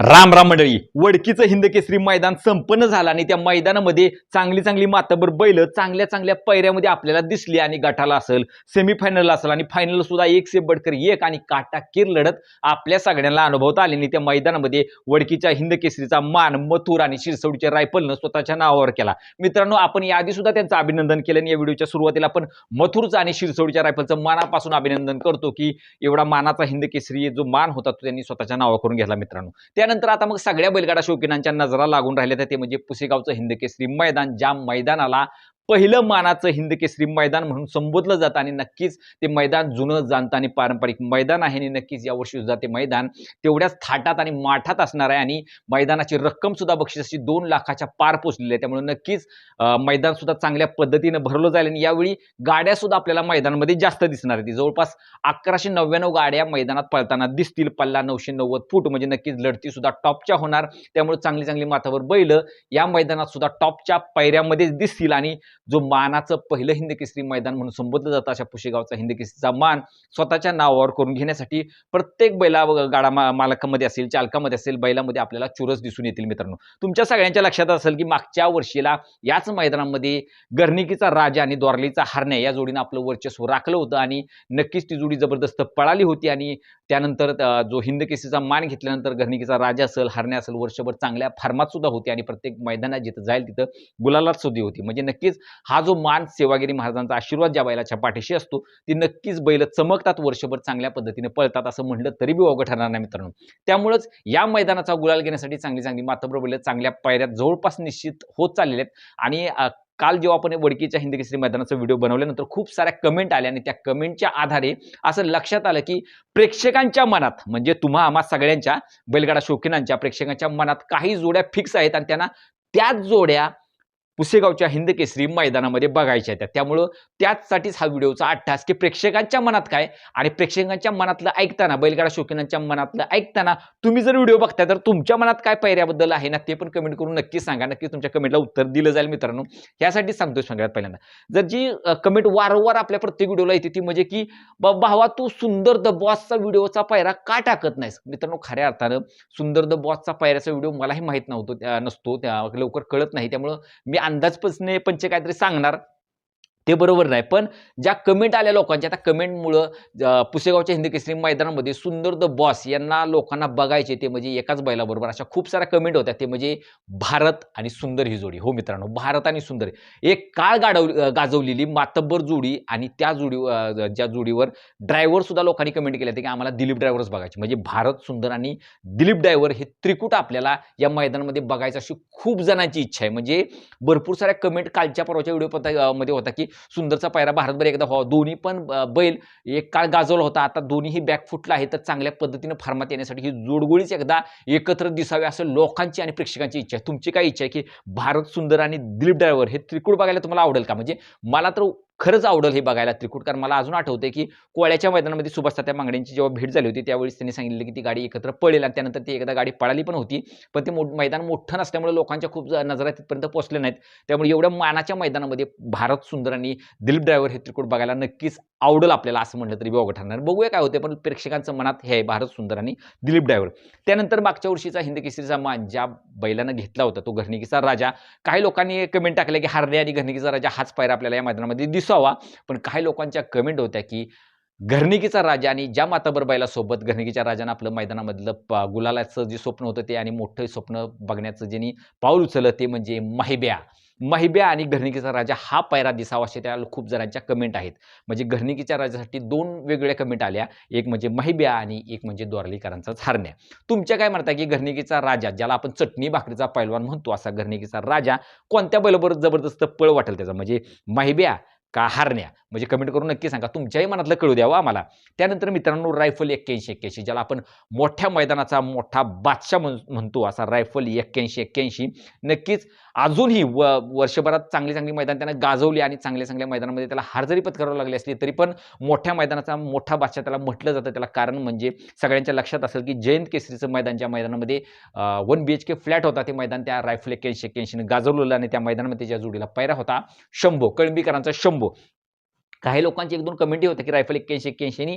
राम राम मंडळी वडकीचं हिंद केसरी मैदान संपन्न झालं आणि त्या मैदानामध्ये चांगली चांगली माताबर बैल चांगल्या चांगल्या पैऱ्यामध्ये आपल्याला दिसली आणि गटाला असेल सेमीफायनल असेल आणि फायनल सुद्धा एक से बडकर एक आणि काटाकीर लढत आपल्या सगळ्यांना अनुभवता आली आणि त्या मैदानामध्ये वडकीच्या हिंद केसरीचा मान मथुर आणि शिरसवडीच्या रायफलनं स्वतःच्या नावावर केला. मित्रांनो आपण याआधी सुद्धा त्यांचं अभिनंदन केलं आणि या व्हिडिओच्या सुरुवातीला आपण मथुरचं आणि शिरसवडीच्या रायफलचं मानापासून अभिनंदन करतो की एवढा मानाचा हिंद केसरी जो मान होता तो त्यांनी स्वतःच्या नावावर करून घेतला मित्रांनो. त्यानंतर आता मग सगळ्या बैलगाडा शौकीनांच्या नजरा लागून राहिल्या तर ते म्हणजे पुसेगावचं हिंदकेसरी मैदान ज्या मैदानाला पहिलं मानाचं हिंद केसरी मैदान म्हणून संबोधलं जातं आणि नक्कीच ते मैदान जुनं जाणतं आणि पारंपरिक मैदान आहे आणि नक्कीच यावर्षी सुद्धा ते मैदान तेवढ्याच थाटात आणि माठात असणार आहे आणि मैदानाची रक्कम सुद्धा बक्षिसाची दोन लाखाच्या पार पोचलेली आहे. त्यामुळे नक्कीच मैदान सुद्धा चांगल्या पद्धतीनं भरलं जाईल आणि यावेळी गाड्या सुद्धा आपल्याला मैदानामध्ये जास्त दिसणार आहेत. जवळपास अकराशे नव्याण्णव गाड्या मैदानात पळताना दिसतील. पल्ला नऊशे नव्वद फूट म्हणजे नक्कीच लढती सुद्धा टॉपच्या होणार. त्यामुळे चांगली चांगली माथावर बैल या मैदानात सुद्धा टॉपच्या पायऱ्यामध्येच दिसतील आणि जो मानाचं पहिलं हिंदकेसरी मैदान म्हणून संबोधलं जातं अशा पुशेगावचा हिंद केसरीचा मान स्वतःच्या नावावर करून घेण्यासाठी प्रत्येक बैला गाडा मा- मालकामध्ये असेल चालकामध्ये असेल बैलामध्ये आपल्याला चुरस दिसून येतील मित्रांनो. तुमच्या सगळ्यांच्या लक्षात असेल की मागच्या वर्षीला याच मैदानामध्ये गर्निकीचा राजा आणि द्वारलीचा हरण्या या जोडीनं आपलं वर्चस्व राखलं होतं आणि नक्कीच ती जोडी जबरदस्त पळाली होती आणि त्यानंतर जो हिंदकेसरीचा मान घेतल्यानंतर गर्निकीचा राजा असेल हरण्या असेल वर्षभर चांगल्या फार्मात सुद्धा होती आणि प्रत्येक मैदानात जिथं जाईल तिथं गुलालात सुद्धा होती. म्हणजे नक्कीच हा जो मान सेवागिरी महाराजांचा आशीर्वाद ज्या बैलाच्या पाठीशी असतो ती नक्कीच बैल चमकतात वर्षभर चांगल्या पद्धतीने पळतात असं म्हटलं तरी बी अवघड ठरणार नाही मित्रांनो. त्यामुळेच या मैदानाचा गुलाल घेण्यासाठी चांगली चांगली मातब्र बैल चांगल्या पायऱ्यात जवळपास निश्चित होत चाललेले आहेत. आणि काल जेव्हा आपण वडकीच्या हिंदी केसरी मैदानाचा व्हिडिओ बनवल्यानंतर खूप साऱ्या कमेंट आल्या आणि त्या कमेंटच्या आधारे असं लक्षात आलं की प्रेक्षकांच्या मनात म्हणजे तुम्हा आम्हा सगळ्यांच्या बैलगाडा शौकीनांच्या प्रेक्षकांच्या मनात काही जोड्या फिक्स आहेत आणि त्यांना त्याच जोड्या पुसेगावच्या हिंद केसरी मैदानामध्ये बघायच्या आहेत. त्यामुळं त्याचसाठीच हा व्हिडिओचा अट्टास की प्रेक्षकांच्या मनात काय आणि प्रेक्षकांच्या मनातलं ऐकताना बैलगाडा शौकीनांच्या मनातलं ऐकताना तुम्ही जर व्हिडिओ बघताय तर तुमच्या मनात काय पैऱ्याबद्दल आहे ना ते पण कमेंट करून नक्की सांगा. नक्की तुमच्या कमेंटला उत्तर दिलं जाईल मित्रांनो. यासाठी सांगतो सगळ्यात पहिल्यांदा. जर जी कमेंट वारंवार आपल्या प्रत्येक व्हिडिओला येते ती म्हणजे की "बा- भावा तू सुंदर द बॉसचा व्हिडिओचा पायरा का टाकत नाहीस? मित्रांनो खऱ्या अर्थानं सुंदर द बॉसचा पायऱ्याचा व्हिडिओ मलाही माहीत नव्हतो त्या- नसतो त्या लवकर कळत नाही. त्यामुळं मी अंदाजपचने पंच काहीतरी सांगणार. ते बरोबर नाही. पण ज्या कमेंट आल्या लोकांच्या त्या कमेंटमुळं पुसेगावच्या हिंदी केसरी मैदानामध्ये सुंदर द बॉस यांना लोकांना बघायचे ते म्हणजे एकाच बैलाबरोबर अशा खूप साऱ्या कमेंट होत्या. ते म्हणजे भारत आणि सुंदर ही जोडी. हो मित्रांनो भारत आणि सुंदर. एक काळ गाडव गाजवलेली मातब्बर जोडी आणि त्या जोडी ज्या जोडीवर ड्रायव्हर सुद्धा लोकांनी कमेंट केले होते की आम्हाला दिलीप ड्रायव्हरच बघायचे. म्हणजे भारत सुंदर आणि दिलीप ड्रायव्हर हे त्रिकूट आपल्याला या मैदानामध्ये बघायचं अशी खूप जणांची इच्छा आहे. म्हणजे भरपूर साऱ्या कमेंट कालच्या परवाच्या व्हिडिओमध्ये होता की सुंदरचा पायरा भारतभर एकदा व्हावा. दोन्ही पण बैल एक काळ गाजवला होता. आता दोन्हीही बॅक फुटला आहे तर चांगल्या पद्धतीनं फार्मात येण्यासाठी ही जोडगोळीच एकदा एकत्र दिसावी असं लोकांची आणि प्रेक्षकांची इच्छा आहे. तुमची काय इच्छा आहे की भारत सुंदर आणि दिलीप ड्रायव्हर हे त्रिकूट बघायला तुम्हाला आवडेल का? म्हणजे मला तर खरंच आवडेल हे बघायला त्रिकूट. कारण मला अजून आठवते की कोळ्याच्या मैदानामध्ये सुभाष त्या मांगड्यांची जेव्हा भेट झाली होती त्यावेळेस त्यांनी सांगितलं की ती गाडी एकत्र पळेल आणि त्यानंतर ती एकदा गाडी पळाली पण होती. पण ते मैदान मोठं नसल्यामुळे लोकांच्या खूप नजरा तिथपर्यंत पोहोचले नाहीत. त्यामुळे एवढ्या मानाच्या मैदानामध्ये भारत सुंदर आणि दिलीप ड्रायव्हर हे त्रिकूट बघायला नक्कीच आवडेल आपल्याला असं म्हटलं तरी बघ ठरणार. बघूया काय होते पण प्रेक्षकांचं मनात हे आहे भारत सुंदर आणि दिलीप ड्रायव्हर. त्यानंतर मागच्या वर्षीचा हिंद केसरीचा मान ज्या बैलानं घेतला होता तो घरणिकीचा राजा. काही लोकांनी कमेंट टाकल्या की हारणे आणि घरणिकीचा राजा हाच पायरा आपल्याला या मैदानामध्ये दिसावा. पण काही लोकांच्या कमेंट होत्या की घरणिकीचा राजा आणि ज्या माताबर बैलासोबत घरणिकीच्या राजानं आपलं मैदानामधलं प- गुलालाचं जे स्वप्न होतं ते आणि मोठं स्वप्न बघण्याचं ज्यांनी पाऊल उचललं ते म्हणजे माहिब्या. महिब्या आणि घरणिकीचा राजा हा पायरा दिसावा असे त्या खूप जणांच्या कमेंट आहेत. म्हणजे घरणिकीच्या राजासाठी दोन वेगवेगळ्या कमेंट आल्या. एक म्हणजे महिब्या आणि एक म्हणजे द्वारलीकरांचाच हारण्या तुमच्या काय म्हणता की घरणिकीचा राजा ज्याला आपण चटणी भाकरीचा पैलवान म्हणतो असा घरणिकीचा राजा कोणत्या बैलाबरोबर जबरदस्त पळ वाटेल त्याचा? म्हणजे महिब्या का हारण्या? म्हणजे कमेंट करून नक्की सांगा. तुमच्याही मनातलं कळू द्यावं हो आम्हाला. त्यानंतर मित्रांनो रायफल एक्क्याऐंशी एक्क्याऐंशी. ज्याला आपण मोठ्या मैदानाचा मोठा बादशाह म्हण म्हणतो असा रायफल एक्क्याऐंशी एक्क्याऐंशी. नक्कीच अजूनही व वर्षभरात चांगली चांगली मैदान त्यानं गाजवली आणि चांगल्या चांगल्या मैदानामध्ये त्याला हार जरी पत्करावं लागली असली तरी पण मोठ्या मैदानाचा मोठा बादशाह त्याला म्हटलं जातं. त्याला कारण म्हणजे सगळ्यांच्या लक्षात असेल की जयंत केसरीचं मैदान ज्या मैदानामध्ये one B H K flat होता ते मैदान त्या रायफल एक्क्याऐंशी एक्क्याऐंशीनं गाजवलेलं आणि त्या मैदानामध्ये ज्या जोडीला पैरा होता शंभो कळंबीकरांचा शंभो. acabou. काही लोकांची एक दोन कमेंटी होत्या की रायफल एक्क्याऐंशी एक्क्याऐंशी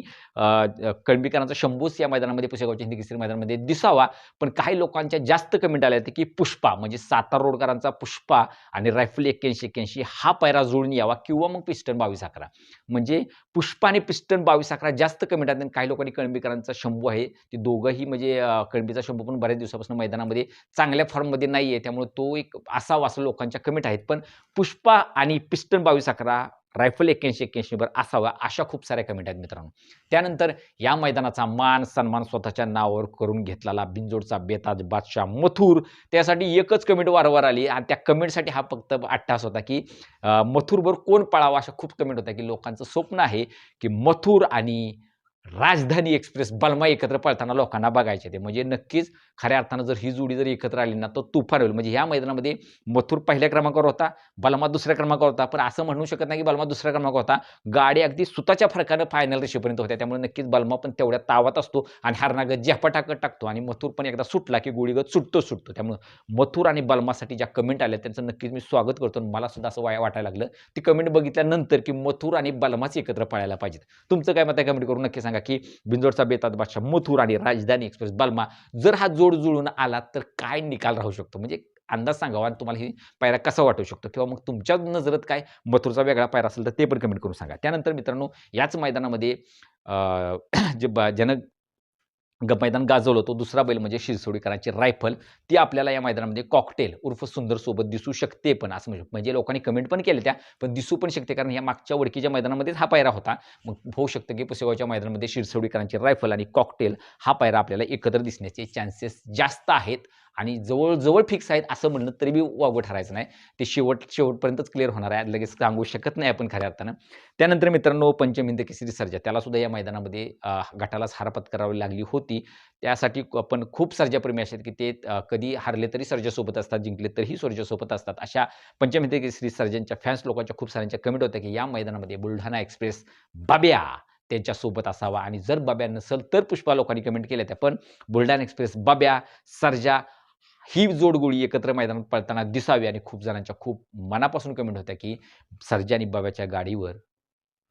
कळंबीकरांचा शंभूस या मैदानामध्ये पुसेगावच्या हिंदी केसरी मैदानामध्ये दिसावा. पण काही लोकांच्या जास्त कमेंट आल्या होत्या की पुष्पा म्हणजे सातारा रोडकरांचा पुष्पा आणि रायफल एक्क्याऐंशी एक्क्याऐंशी हा पैरा जुळून यावा किंवा मग पिस्टन बावीस अकरा. म्हणजे पुष्पा आणि पिस्टन बावीस अकरा जास्त कमेंट आहेत आणि काही लोकांनी कळंबीकरांचा शंभू आहे. ते दोघंही म्हणजे कळंबीचा शंभू पण बऱ्याच दिवसापासून मैदानामध्ये चांगल्या फॉर्ममध्ये नाही आहे त्यामुळे तो एक असावा असं लोकांच्या कमेंट आहेत. पण पुष्पा आणि पिस्टन बावीस अकरा रायफल एक्क्याऐंशी एक्क्याऐंशीवर असावा अशा खूप साऱ्या कमेंट आहेत मित्रांनो. त्यानंतर या मैदानाचा मान सन्मान स्वतःच्या नावावर करून घेतलेला बिंजोडचा बेताज बादशाह मथुर. त्यासाठी एकच कमेंट वारंवार आली आणि त्या कमेंटसाठी हा फक्त अट्टास होता की मथुरभर मथुरवर कोण पळावा अशा खूप कमेंट होत्या की लोकांचं स्वप्न आहे की मथुर आणि राजधानी एक्सप्रेस बलमा एकत्र पळताना लोकांना बघायचे ते. म्हणजे नक्कीच खऱ्या अर्थानं जर ही जोडी जर एकत्र आली ना तर तुफान होईल. म्हणजे ह्या मैदानामध्ये मथुर पहिल्या क्रमांकावर होता बलमा दुसऱ्या क्रमांकावर होता. पण असं म्हणू शकत नाही की बलमा दुसऱ्या क्रमांकावर होता. गाडी अगदी सुताच्या फरकानं फायनल रेषेपर्यंत होत्या. त्यामुळे नक्कीच बलमा पण तेवढ्या तावात असतो आणि हरणागत झेपा टाकतो आणि मथुर पण एकदा सुटला की गोळीगत सुटतो सुटतो. त्यामुळे मथुर आणि बलमासाठी ज्या कमेंट आल्या त्यांचं नक्कीच मी स्वागत करतो मला सुद्धा असं वाया वाटायला लागलं. ती कमेंट बघितल्यानंतर की मथुर आणि बलमाच एकत्र पळायला पाहिजेत. तुमचं काय मत आहे? कमेंट करून नक्की सांगा. की बिंजोडचा बेतात बादशाह मथुर आणि राजधानी एक्सप्रेस बलमा जर हा जोड जुळून आला तर काय निकाल राहू शकतो? म्हणजे अंदाज सांगावा आणि तुम्हाला ही पायरा कसा वाटू शकतो? किंवा मग तुमच्या नजरेत काय मथुरचा वेगळा पायरा असेल तर ते पण कमेंट करून सांगा. त्यानंतर मित्रांनो याच मैदानामध्ये अं, जे ब- ज्यानं ग मैदान गाजवलं तो दुसरा बैल म्हणजे शिरसोडीकरांची रायफल. ती आपल्याला या मैदानामध्ये कॉकटेल उर्फ सुंदर सोबत दिसू शकते पण असं म्हणजे म्हणजे लोकांनी कमेंट पण केल्या त्या पण दिसू पण शकते कारण या मागच्या वडकीच्या मैदानामध्येच हा पायरा होता. मग होऊ शकतं की पुसेगावच्या मैदानामध्ये शिरसोडीकरांची रायफल आणि कॉकटेल हा पायरा आपल्याला एकत्र दिसण्याचे चान्सेस जास्त आहेत. आणि जवळजवळ फिक्स आहेत असं म्हणलं तरी बी वागं ठरायचं नाही. ते शेवट शेवटपर्यंतच क्लिअर होणार आहे. लगेच सांगू शकत नाही आपण खऱ्या अर्थानं. त्यानंतर मित्रांनो पंचमिंद केसरी सर्जा. त्यालासुद्धा या मैदानामध्ये गटालाच हार पत्करावी लागली होती. त्यासाठी आपण पण खूप सर्जाप्रेमी असे आहेत की ते कधी हारले तरी सर्जासोबत असतात जिंकले तरीही सर्जासोबत असतात. अशा पंचमिंद केसरी सर्जनच्या फॅन्स लोकांच्या खूप साऱ्यांच्या कमेंट होत्या की या मैदानामध्ये बुलढाणा एक्सप्रेस बाब्या त्यांच्यासोबत असावा. आणि जर बाब्या नसेल तर पुष्पा लोकांनी कमेंट केल्या त्या पण बुलढाणा एक्सप्रेस बाब्या सर्जा ही जोडगोळी एकत्र मैदानात पळताना दिसावी आणि खूप जणांच्या खूप मनापासून कमेंट होत्या की सर्जा आणि बाब्याच्या गाडीवर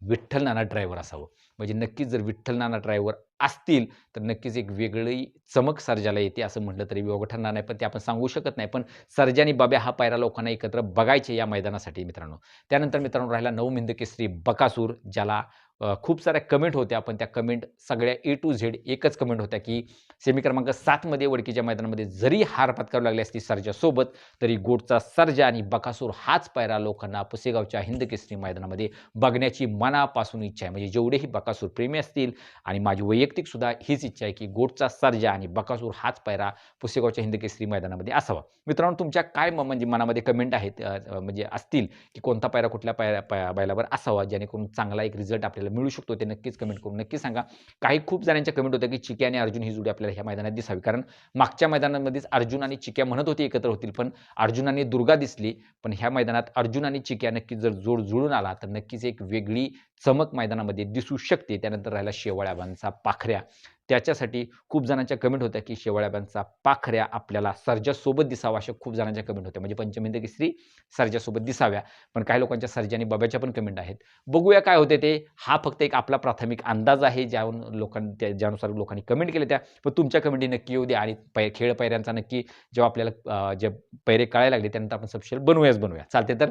विठ्ठल नाना ड्रायव्हर असावं. म्हणजे नक्कीच जर विठ्ठल नाना ड्रायव्हर असतील तर नक्कीच एक वेगळी चमक सर्जाला येते असं म्हटलं तरी विवाह ठरणार नाही. पण ते आपण सांगू शकत नाही. पण सर्जा आणि बाब्या हा पायरा लोकांना एकत्र बघायचे या मैदानासाठी मित्रांनो. त्यानंतर मित्रांनो राहिला नवमिंद केसरी बकासूर ज्याला खूप साऱ्या कमेंट होत्या. पण त्या कमेंट सगळ्या ए टू झेड एकच कमेंट होत्या की सेमी क्रमांक सातमध्ये वडकीच्या मैदानामध्ये जरी हार पत्करावी लागली असती सर्जासोबत तरी गोडचा सर्जा आणि बकासूर हाच पायरा लोकांना पुसेगावच्या हिंद केसरी मैदानामध्ये बघण्याची मनापासून इच्छा आहे. म्हणजे जेवढेही बकासूर प्रेमी असतील आणि माझी वैयक्तिकसुद्धा हीच इच्छा आहे की गोडचा सर्जा आणि बकासूर हाच पायरा पुसेगावच्या हिंद केसरी मैदानामध्ये असावा. मित्रांनो तुमच्या काय म- म्हणजे मनामध्ये कमेंट आहेत म्हणजे असतील की कोणता पायरा कुठल्या पायरा पाय बैलावर असावा जेणेकरून चांगला एक रिझल्ट आपल्याला मिळू शकतो ते नक्कीच कमेंट करून नक्की सांगा. काही खूप जणांच्या कमेंट होत्या की चिक्या आणि अर्जुन ही जोडी आपल्याला ह्या मैदानात दिसावी. कारण मागच्या मैदानामध्येच अर्जुन आणि चिक्या म्हणत होते एकत्र होतील पण अर्जुन आणि दुर्गा दिसली. पण ह्या मैदानात अर्जुन आणि चिक्या नक्कीच जर जोड जुळून आला तर नक्कीच एक वेगळी चमक मैदानामध्ये दिसू शकते. त्यानंतर राहिला शेवाळ्याबांचा पाखऱ्या. त्याच्यासाठी खूप जणांच्या कमेंट होत्या की शेवाळ्याबांचा पाखऱ्या आपल्याला सर्जासोबत दिसावा अशा खूप जणांच्या कमेंट होत्या. म्हणजे पंचमिंद स्त्री सर्जासोबत दिसाव्या. पण काही लोकांच्या सर्जा आणि बाब्याच्या पण कमेंट आहेत. बघूया काय होते ते. हा फक्त एक आपला प्राथमिक अंदाज आहे ज्यावरून लोकांनी त्या ज्यानुसार लोकांनी कमेंट केल्या त्या. पण तुमच्या कमेंटी नक्की येऊ द्या. आणि पै खेळ पैऱ्यांचा नक्की जेव्हा आपल्याला जे पैरे कळायला लागले त्यानंतर आपण सबशेल बनवूयाच बनवूया. चालते तर.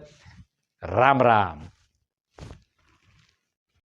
राम राम.